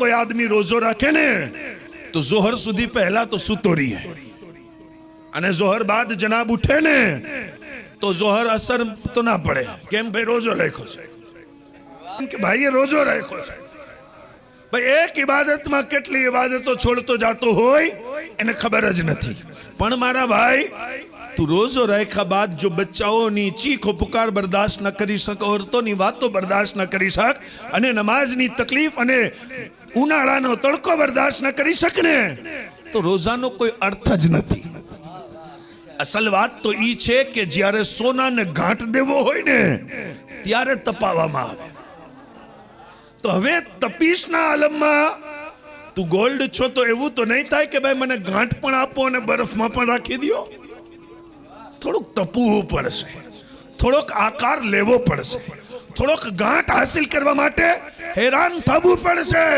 કોઈ આદમી રોજો રાખે ને, તો જોહર સુધી પહેલા તો સૂતો રહીએ અને જોહર બાદ જનાબ ઉઠે ને, તો જોહર અસર તો ના પડે. કેમ ભાઈ રોજો રાખ્યો છે? કેમ કે ભાઈએ રોજો રાખ્યો છે? ભાઈ એક ઇબાદતમાં કેટલી ઇબાદતો છોડતો જાતો હોય, એને ખબર જ નથી. પણ મારા ભાઈ, તું રોજો રાખ્યા બાદ જો બચ્ચાઓની ચીખો પુકાર બરદાસ્ત ન કરી શક, ઓરતોની વાતો બરદાસ્ત ન કરી શક, અને નમાઝની તકલીફ અને ઉનાળાનો તડકો બરદાસ્ત ન કરી શકને. તો રોજાનો કોઈ અર્થ જ નથી. અસલ વાત તો ઈ છે કે જ્યારે સોનાને ગાંઠ દેવો હોય ને, ત્યારે તપાવવામાં આવે. તો હવે તપીશના આલમમાં, તું ગોલ્ડ છો તો એવું તો નહીં થાય કે ભાઈ મને ગાંઠ પણ આપો અને બરફમાં પણ રાખી દો થોડુંક તપવું પડશે. થોડોક આકાર લેવો પડશે. થોડોક ગાંઠ હાસિલ કરવા માટે હેરાન થવું પડશે.